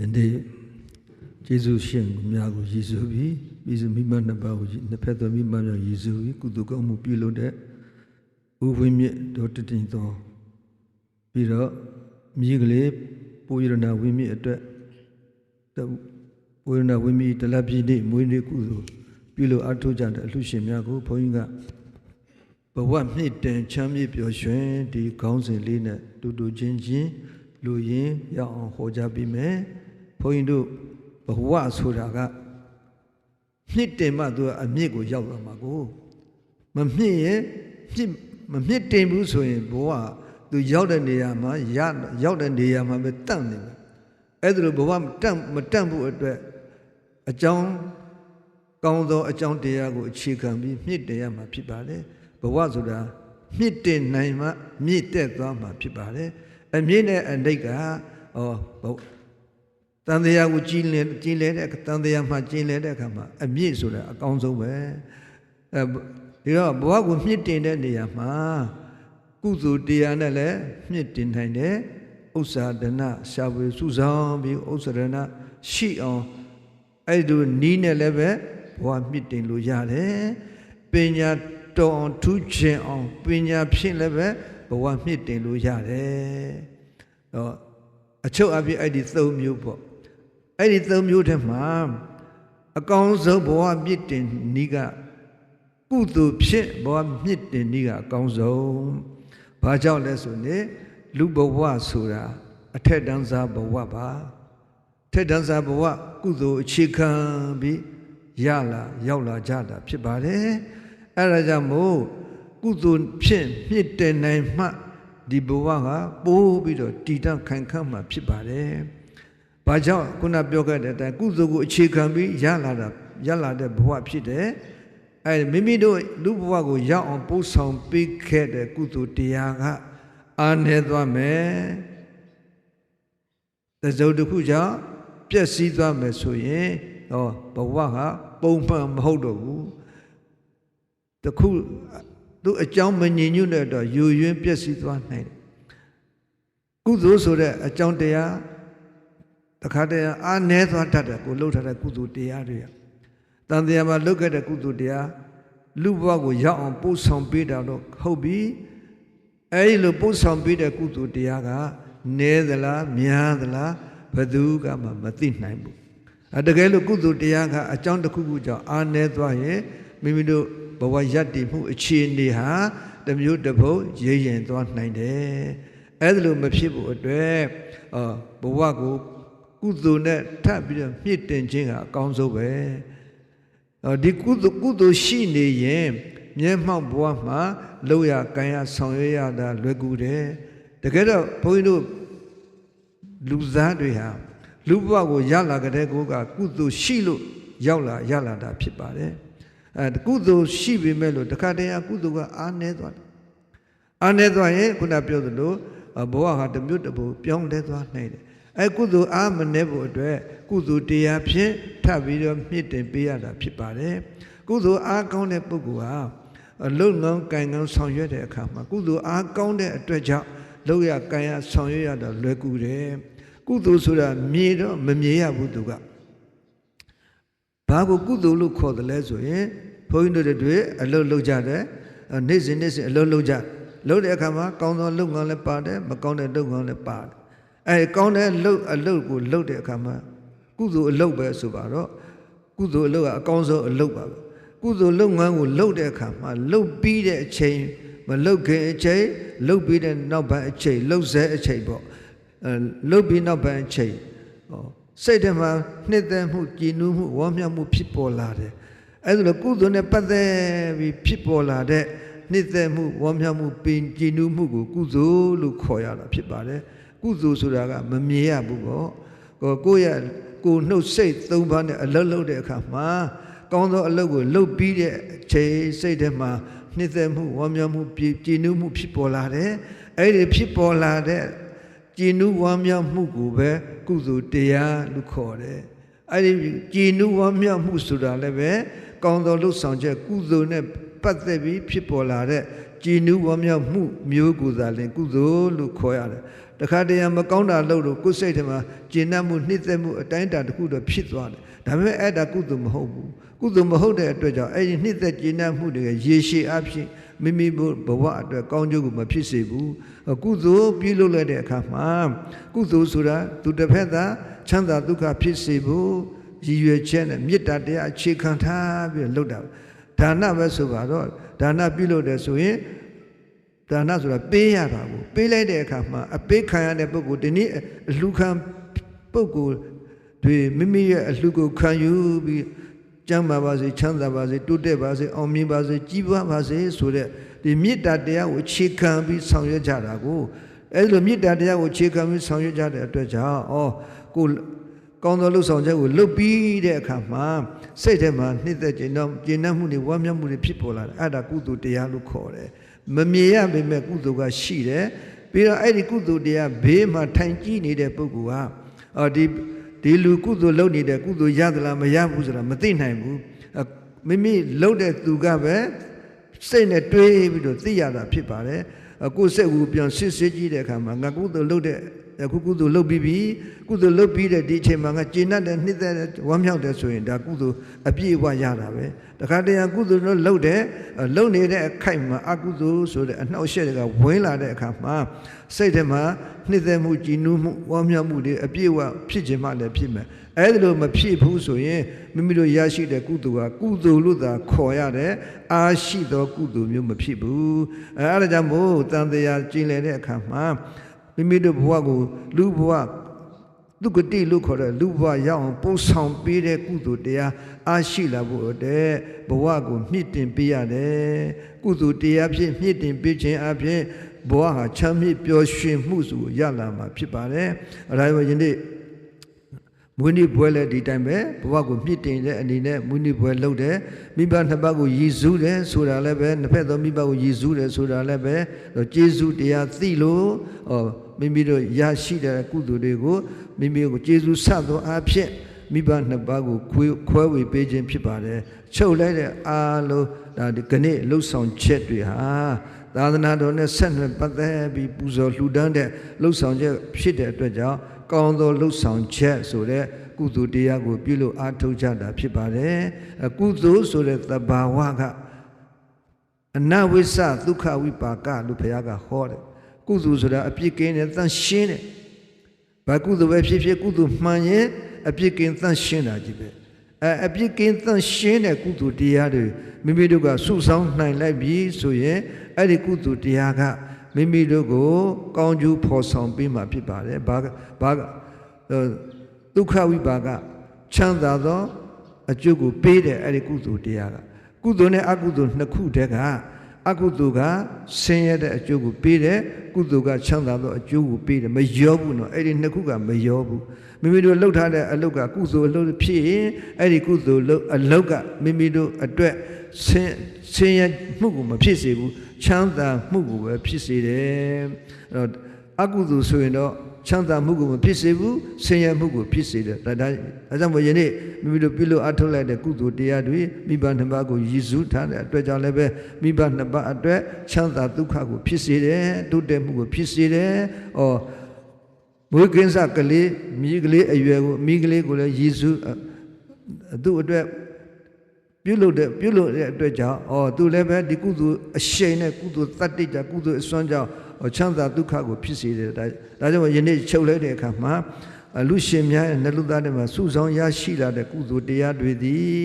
ယနေ့ယေရှုရှင်မြတ်ကိုယေရှုပြီးပြီးစမိမနှစ်ပါးကိုနှစ်ဖက်သောမိမများယေရှုပြီးကုသကောင်းမှုပြုလုပ်တဲ့ဥဝိမြင့်တော်တည်တည်သောပြီးတော့မြေကလေးပူရဏဝိမြင့်အတွက်ပူရဏဝိမြင့်တလပြည့်နေ့မွေးနေ့ကုသိုလ်ပြုလို့အထောက်ကြတဲ့အလှရှင်များကိုဘုန်းကြီးကဘဝမြင့်တင်ချမ်းမြေ့ပျော်ရွှင်ဒီခေါင်းစဉ်လေးနဲ့တူတူချင်းချင်းလူရင်းရအောင်ဟောကြားပြီးမယ် ဘုန်းကြီးတို့ဘဝဆိုတာကမြင့်တင်မှသူကအမြင့်ကိုရောက်သွားမှာကိုမမြင့်ရင်မြင့်မမြင့်တင်ဘူးဆိုရင်ဘဝသူရောက်တဲ့နေရာမှာရရောက်တဲ့နေရာမှာပဲတန့်နေတယ်အဲ့ဒါလိုဘဝမတန့်မတန့်ဖို့အတွက်အကြောင်းကောင်းသောအကြောင်းတရားကိုအခြေခံပြီးမြင့်တင်ရမှာဖြစ်ပါတယ်ဘဝဆိုတာမြင့်တင်နိုင်မှမြင့်တက်သွားမှာဖြစ်ပါတယ်အမြင့်နဲ့အနိတ်ကဩ တန်တရားကိုကြီးလဲကြီးလဲတဲ့တန်တရားမှကြီးလဲတဲ့အခါမှာအမြင့်ဆိုတာအကောင်းဆုံးပဲအဲဒီတော့ဘဝကိုမြင့်တင်တဲ့နေရာမှာကုသိုလ်တရားနဲ့လည်းမြင့်တင်နိုင်တယ်ဥစ္စာဒနာရှာဖွေစုဆောင်ပြီးဥစ္စာဒနာရှိအောင်အဲ့ဒီနီးနဲ့လည်းပဲဘဝမြင့်တင်လို့ရတယ်ပညာတော်အောင်ထူးချင်အောင်ပညာဖြင့်လည်းပဲဘဝမြင့်တင်လို့ရတယ်တော့အချုပ်အပြည့်အဲ့ဒီသုံးမျိုးပေါ့ အဲ့ဒီသုံးမျိုးထဲမှာအကောင်းဆုံးဘဝမြင့်တင်နီးကကုသိုလ်ဖြစ်ဘဝမြင့်တင်နီးကအကောင်းဆုံးဘာကြောင့်လဲဆိုရင်လူဘဝဆိုတာအထက်တန်းစားဘဝပါထက်တန်းစားဘဝကုသိုလ်အခြေခံပြီးရလာရောက်လာကြတာဖြစ်ပါတယ်အဲဒါကြောင့်မို့ကုသိုလ်ဖြစ်မြင့်တင်နိုင်မှဒီဘဝကပိုးပြီးတော့တည်တံ့ခိုင်ခန့်မှဖြစ်ပါတယ်။ ဘာကြောင့်ခုနပြောခဲ့တဲ့အတိုင်းကုသိုလ်ကိုအခြေခံပြီးရလာတာရလာတဲ့ဘဝဖြစ်တယ်။အဲမိမိတို့လူဘဝကိုရောက်အောင်ပို့ဆောင်ပေးခဲ့တဲ့ကုသိုလ်တရားကအာနေသွားမယ်။တစုံတစ်ခုကြောင့်ပျက်စီးသွားမယ်ဆိုရင်ဟောဘဝကပုံမှန်မဟုတ်တော့ဘူး။တခုသူအကြောင်းမငြိညွတ်တဲ့တော့ယူရင်းပျက်စီးသွားနိုင်တယ်ကုသိုလ်ဆိုတဲ့အကြောင်းတရား တခါတည်းအာနဲသွားတတ်တယ်ကိုလှုပ်ထားတဲ့ကုသိုလ်တရားတွေကတန်တရားမှာလှုပ်ခဲ့တဲ့ကုသိုလ်တရားလူဘဝကိုရောက်အောင်ပို့ဆောင်ပေးတာတော့ဟုတ်ပြီအဲဒီလိုပို့ဆောင်ပေးတဲ့ကုသိုလ်တရားကနဲသလားများသလားဘယ်သူကမှမသိနိုင်ဘူးအဲတကယ်လို့ကုသိုလ်တရားကအကြောင်းတစ်ခုခုကြောင့်အာနဲသွားရင်မိမိတို့ဘဝယက်တည်မှုအခြေအနေဟာတမျိုးတစ်ပုတ်ရိပ်ရင်သွားနိုင်တယ်အဲ့ဒါလိုမဖြစ်ဖို့အတွက်အော်ဘဝကို ကုသိုလ်နဲ့ထပ်ပြီးတော့မြင့်တင်ခြင်းကအကောင်းဆုံးပဲအော်ဒီကုသိုလ်ကုသိုလ်ရှိနေရင်မျက်မှောက်ဘဝမှာလောက်ရကံရဆောင်ရွက်ရတာလွယ်ကူတယ်တကယ်တော့ဘုန်းကြီးတို့လူသားတွေဟာလူဘဝကိုရလာကြတဲ့ကိုကကုသိုလ်ရှိလို့ရောက်လာရလာတာဖြစ်ပါတယ်အဲကုသိုလ်ရှိပေမဲ့လို့တခါတည်းအကုသိုလ်ကအားနည်းသွားတယ်အားနည်းသွားရင်ခုနပြောသလိုဘဝဟာတမျိုးတပူပြောင်းလဲသွားနိုင်တယ် အဲကုသိုလ်အားမနှဲဖို့အတွက်ကုသိုလ်တရားဖြင့်ထပ်ပြီးတော့မြင့်တင်ပေးရတာဖြစ်ပါတယ်ကုသိုလ်အားကောင်းတဲ့ပုဂ္ဂိုလ်ဟာလုံငန်းကံကံဆောင်ရွက်တဲ့အခါမှာကုသိုလ်အားကောင်းတဲ့အတွက်ကြောင့်လောက်ရကံရဆောင်ရွက်ရတာလွယ်ကူတယ်ကုသိုလ်ဆိုတာမြေတော့မမြေရဘူးသူကဘာကိုကုသိုလ်လို့ခေါ်တယ်လဲဆိုရင်ဘုန်းကြီးတို့တွေအလုပ်လုပ်ကြတယ်နေ့စဉ်နေ့စဉ်အလုပ်လုပ်ကြလုပ်တဲ့အခါမှာကောင်းသောလုပ်ငန်းလည်းပါတယ်မကောင်းတဲ့လုပ်ငန်းလည်းပါတယ် အဲကောင်းတဲ့လုပ်အလုပ်ကိုလုပ်တဲ့အခါမှာကုသိုလ်အလုပ်ပဲဆိုပါတော့ကုသိုလ်အလုပ်ကအကောင်းဆုံးအလုပ်ပါပဲကုသိုလ်လုပ်ငန်းကိုလုပ်တဲ့အခါမှာလုပ်ပြီးတဲ့အချိန်မလုပ်ခင်အချိန်လုပ်ပြီးတဲ့နောက်ပိုင်းအချိန်လုပ်ဆဲအချိန်ပေါ့အဲလုပ်ပြီးနောက်ပိုင်းအချိန်ဟောစိတ်ထဲမှာနှစ်သက်မှုကြည်နူးမှုဝမ်းမြောက်မှုဖြစ်ပေါ်လာတယ်အဲဒါလိုကုသိုလ်နဲ့ပတ်သက်ပြီးဖြစ်ပေါ်လာတဲ့နှစ်သက်မှုဝမ်းမြောက်မှုပင်ကြည်နူးမှုကိုကုသိုလ်လို့ခေါ်ရတာဖြစ်ပါတယ် ကုသိုလ်ဆိုတာကမမြင်ရဘူးပေါ့ကိုကိုယ့်ရဲ့ကိုနှုတ်စိတ်သုံးပါးနဲ့အလုပ်လုပ်တဲ့အခါမှာကောင်းသောအလုပ်ကိုလုပ်ပြီးတဲ့အချိန်စိတ်ထဲမှာနှစ်သက်မှုဝမ်းမြောက်မှုကြည်နူးမှုဖြစ်ပေါ်လာတယ်အဲ့ဒီဖြစ်ပေါ်လာတဲ့ကြည်နူးဝမ်းမြောက်မှုကိုပဲကုသိုလ်တရားလို့ခေါ်တယ်အဲ့ဒီကြည်နူးဝမ်းမြောက်မှုဆိုတာလည်းပဲကောင်းသောလှုပ်ဆောင်ချက်ကုသိုလ်နဲ့ပတ်သက်ပြီးဖြစ်ပေါ်လာတဲ့ကြည်နူးဝမ်းမြောက်မှုမျိုးကိုသာလင်ကုသိုလ်လို့ခေါ်ရတယ် တခါတရံမကောင်းတာလုပ်လို့ကိုယ်စိတ်ထဲမှာကျဉ်납မှုနှိမ့်သက်မှုအတိုင်းအတာတစ်ခုတော့ဖြစ်သွားတယ်ဒါပေမဲ့အဲ့ဒါကုသိုလ်မဟုတ်ဘူးကုသိုလ်မဟုတ်တဲ့အတွက်ကြောင့်အဲ့ဒီနှိမ့်သက်ကျဉ်납မှုတွေရေရှည်အဖြစ်မိမိဘဝအတွက်ကောင်းကျိုးကိုမဖြစ်စေဘူးကုသိုလ်ပြုလုပ်လိုက်တဲ့အခါမှာကုသိုလ်ဆိုတာသူတစ်ဖက်သာချမ်းသာဒုက္ခဖြစ်စေဖို့ရည်ရွယ်ချက်နဲ့မေတ္တာတရားအခြေခံထားပြီးလုပ်တာဒါနပဲဆိုပါတော့ဒါနပြုလုပ်တယ်ဆိုရင် ဒါနဆိုတာပေးရတာကိုပေးလိုက်တဲ့အခါမှာအပေးခံရတဲ့ပုဂ္ဂိုလ်ဒီနေ့အလှခံပုဂ္ဂိုလ်တွေမိမိရဲ့အလှကိုခံယူပြီးကျမ်းပါပါစေချမ်းသာပါစေတိုးတက်ပါစေအောင်မြင်ပါစေကြီးပွားပါစေဆိုတဲ့ဒီမေတ္တာတရားကိုအခြေခံပြီးဆောင်ရွက်ကြတာကိုအဲလိုမေတ္တာတရားကိုအခြေခံပြီးဆောင်ရွက်ကြတဲ့အတွက်ကြောင့်ဩကို ကောင်းသောလှုပ်ဆောင်ချက်ကိုလုပ်ပြီးတဲ့အခါမှာစိတ်ထဲမှာနှိမ့်သက်ခြင်းတော့ကျဉ်납မှုတွေဝမ်းမြောက်မှုတွေဖြစ်ပေါ်လာတယ်အဲ့ဒါကုသိုလ်တရားလို့ခေါ်တယ်မမြင်ရပေမဲ့ကုသိုလ်ကရှိတယ်ပြီးတော့အဲ့ဒီကုသိုလ်တရားဘေးမှာထိုင်ကြည့်နေတဲ့ပုဂ္ဂိုလ်ဟာအော်ဒီဒီလူကုသိုလ်လုပ်နေတဲ့ကုသိုလ်ရသလားမရဘူးဆိုတာမသိနိုင်ဘူးမိမိလုပ်တဲ့သူကပဲစိတ်နဲ့တွေးပြီးတော့သိရတာဖြစ်ပါတယ်ကိုယ်စိတ်ကိုပြန်စစ်စစ်ကြည့်တဲ့အခါမှာငါကုသိုလ်လုပ်တဲ့ အခုကုသိုလ်လုပ်ပြီးပြီကုသိုလ်လုပ်ပြီးတဲ့ဒီအချိန်မှာငါကျေနပ်တဲ့နှစ်သက်တဲ့ဝမ်းမြောက်တဲ့ဆိုရင်ဒါကုသိုလ်အပြည့်အဝရတာပဲတခါတည်းကုသိုလ်တော့လုပ်တဲ့လုပ်နေတဲ့အခိုက်မှာအကုသိုလ်ဆိုတဲ့အနှောက်အယှက်တွေကဝင်လာတဲ့အခါမှာစိတ်ထဲမှာနှစ်သက်မှုကြည်နူးမှုဝမ်းမြောက်မှုတွေအပြည့်အဝဖြစ်ခြင်းမှလည်းဖြစ်မယ်အဲ့ဒါလို့မဖြစ်ဘူးဆိုရင်မိမိတို့ရရှိတဲ့ကုသိုလ်ကကုသိုလ်လို့သာခေါ်ရတယ်အာရှိသောကုသိုလ်မျိုးမဖြစ်ဘူးအဲအဲ့ဒါကြောင့်မို့တန်တရားကျင်လည်တဲ့အခါမှာ မိမိတို့ဘဝကိုလူဘဝဒုက္ကတိလို့ခေါ်တဲ့လူဘဝရောက်အောင်ပို့ဆောင်ပေးတဲ့ကုသိုလ်တရားအားရှိလာဖို့တဲ့ဘဝကိုမြင့်တင်ပေးရတယ်ကုသိုလ်တရားဖြင့်မြင့်တင်ပေးခြင်းအပြင်ဘဝဟာချမ်းမြေ့ပျော်ရွှင်မှုစုရလာမှာဖြစ်ပါတယ်အဲဒါကြောင့်ယနေ့မွေးနေ့ပွဲလည်းဒီတိုင်းပဲဘဝကိုမြင့်တင်တဲ့အနေနဲ့မွေးနေ့ပွဲလုပ်တယ်မိဘနှစ်ပါးကိုရည်စူးတယ်ဆိုတာလည်းပဲနှစ်ဖက်သောမိဘကိုရည်စူးတယ်ဆိုတာလည်းပဲကျေးဇူးတရားသိလို့ဟော မိမိတို့ရရှိတဲ့ကုသိုလ်တွေကိုမိမိကိုကျေးဇူးဆက်သောအဖြစ်မိဘနှစ်ပါးကိုခွဲခွဲဝေပေးခြင်းဖြစ်ပါတယ်ချုပ်လိုက်တဲ့အားလုံးဒါဒီကနေ့လှုပ်ဆောင်ချက်တွေဟာသာသနာတော်နဲ့ဆက်နွယ်ပတ်သက်ပြီးပူဇော်လှူဒန်းတဲ့လှုပ်ဆောင်ချက်ဖြစ်တဲ့အတွက်ကြောင့်ကောင်းသောလှုပ်ဆောင်ချက်ဆိုတဲ့ကုသိုလ်တရားကိုပြုလို့အားထုတ်ကြတာဖြစ်ပါတယ်ကုသိုလ်ဆိုတဲ့သဘာဝကအနဝိစ္စဒုက္ခဝိပါကလို့ဘုရားကဟောတယ် ကုသိုလ်ဆိုတာအပြစ်ကင်းတယ်တန်ရှင်းတယ်ဘာကုသိုလ်ပဲဖြစ်ဖြစ်ကုသိုလ်မှန်ရင်အပြစ်ကင်းတန်ရှင်းတာကြီးပဲအဲအပြစ်ကင်းတန်ရှင်းတဲ့ကုသိုလ်တရားတွေမိမိတို့ကစုဆောင်းနိုင်လိုက်ပြီဆိုရင်အဲ့ဒီကုသိုလ်တရားကမိမိတို့ကိုကောင်းကျိုးဖော်ဆောင်ပေးမှာဖြစ်ပါတယ်ဘာဘာဒုက္ခဝိပါကချမ်းသာသောအကျိုးကိုပေးတယ်အဲ့ဒီကုသိုလ်တရားကကုသိုလ်နဲ့အကုသိုလ်နှစ်ခုတည်းက အကုသိုလ်ကဆင်းရဲတဲ့အကျိုးကိုပေးတယ်ကုသိုလ်ကချမ်းသာသောအကျိုးကိုပေးတယ်မရောဘူးနော်အဲ့ဒီနှစ်ခုကမရောဘူးမိမိတို့လှုပ်ထားတဲ့အလုပ်ကကုသိုလ်အလုပ်ဖြစ်ရင်အဲ့ဒီကုသိုလ်လုပ်အလုပ်ကမိမိတို့အတွက်ဆင်းဆင်းရဲမှုကိုမဖြစ်စေဘူးချမ်းသာမှုကိုပဲဖြစ်စေတယ်အဲ့တော့အကုသိုလ်ဆိုရင်တော့ ချမ်းသာမှုကိုမဖြစ်စေဘူးဆင်းရဲမှုကိုဖြစ်စေတယ်ဒါဒါအဲကြောင့်မို့ယနေ့မိမိတို့ပြုလို့အထုတ်လိုက်တဲ့ကုသိုလ်တရားတွေမိဘနှစ်ပါးကိုရည်စူးထားတဲ့အတွက်ကြောင့်လည်းပဲမိဘနှစ်ပါးအတွက်ချမ်းသာဒုက္ခကိုဖြစ်စေတယ်တိုးတက်မှုကိုဖြစ်စေတယ်ဩမွေးကင်းစကလေးမိကလေးအရွယ်ကိုမိကလေးကိုလည်းရည်စူးသူ့အတွက်ပြုလုပ်တဲ့ပြုလုပ်တဲ့အတွက်ကြောင့်ဩသူလည်းပဲဒီကုသိုလ်အရှိန်နဲ့ကုသိုလ်တတ္တိကြကုသိုလ်အစွမ်းကြောင့် ချမ်းသာဒုက္ခကိုဖြစ်စေတယ်ဒါဒါကြောင့်ယနေ့ချုပ်လိုက်တဲ့အခါမှာလူရှင်များရဲ့နှလုံးသားထဲမှာစုဆောင်ရရှိလာတဲ့ကုသိုလ်တရားတွေသည်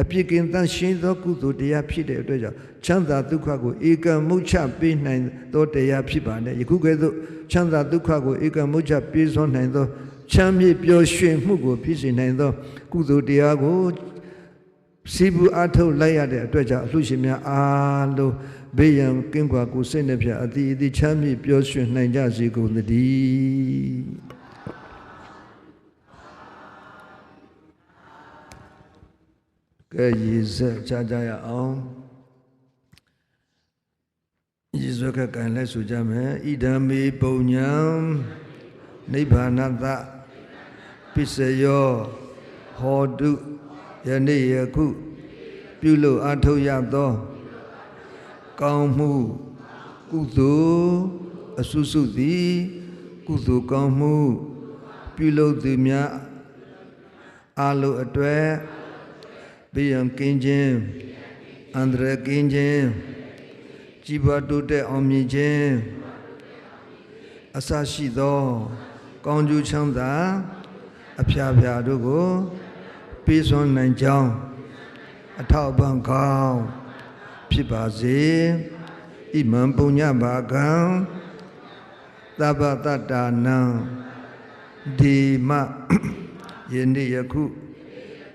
အပြစ်ကင်းတန်ရှင်းသောကုသိုလ်တရားဖြစ်တဲ့အတွက်ကြောင့်ချမ်းသာဒုက္ခကိုဧကမုတ်ချပေးနိုင်သောတရားဖြစ်ပါနဲ့ယခုကဲ့သို့ချမ်းသာဒုက္ခကိုဧကမုတ်ချပေးစွမ်းနိုင်သောချမ်းမြေ့ပျော်ရွှင်မှုကိုဖြစ်စေနိုင်သောကုသိုလ်တရားကိုစီဘူးအထုတ်လိုက်ရတဲ့အတွက်ကြောင့်အလှရှင်များအားလုံး ဘေးရန်ကင်းကွာကိုစိတ်နှပြအတိအတိချမ်းမြေ့ပျော်ရွှင်နိုင်ကြစေကုန်သတည်းကဲရည်စက်ကြကြရအောင်ရည်စက်ကကံလဲဆိုကြမယ်ဣဒံမေပုံညာနိဗ္ဗာနတပစ္စယောဟောတုယနေ့ယခုပြုလို့အထောက်ရသော ကောင်းမှုကုသိုလ်အဆုစုသည်ကုသိုလ်ကောင်းမှု ပြုလုပ်သူများအာလုအတွေ့ဘေးရန်ကင်းခြင်းအန္တရာယ်ကင်းခြင်းကြီးပွားတိုးတက်အောင်မြင်ခြင်းအစရှိသော ကောင်းကျိုးချမ်းသာအဖျားဖျားတို့ကို ပေးစွမ်းနိုင်ကြောင်းအထောက်အပံ့ကောင်း ဖြစ်ပါစေဣမံပုညဘာကံသဗ္ဗတတ္တာနံဒီမယနေ့ယခု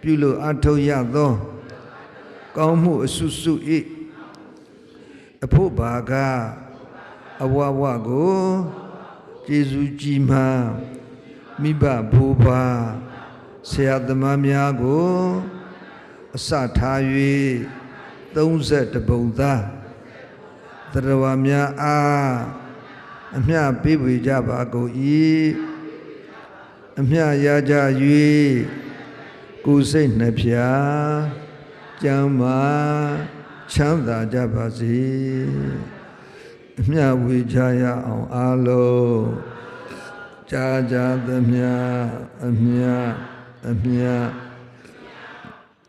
ပြုလို့အထောက်ရသောကောင်းမှုအစုစုဤအဖို့ဘာကအဝဝကိုကျေးဇူးကြီးမှမိဘဘိုးဘဆရာသမားများကိုအစထား၍ 30ပုံသားတရဝများအားအမျှပေးဝေကြပါကုန်၏အမျှရကြ၍ကိုယ်စိတ်နှဖျားကျမ်းမာချမ်းသာကြပါစေအမျှဝေကြရအောင်အားလုံးကြာကြာသမျှအမျှအမျှ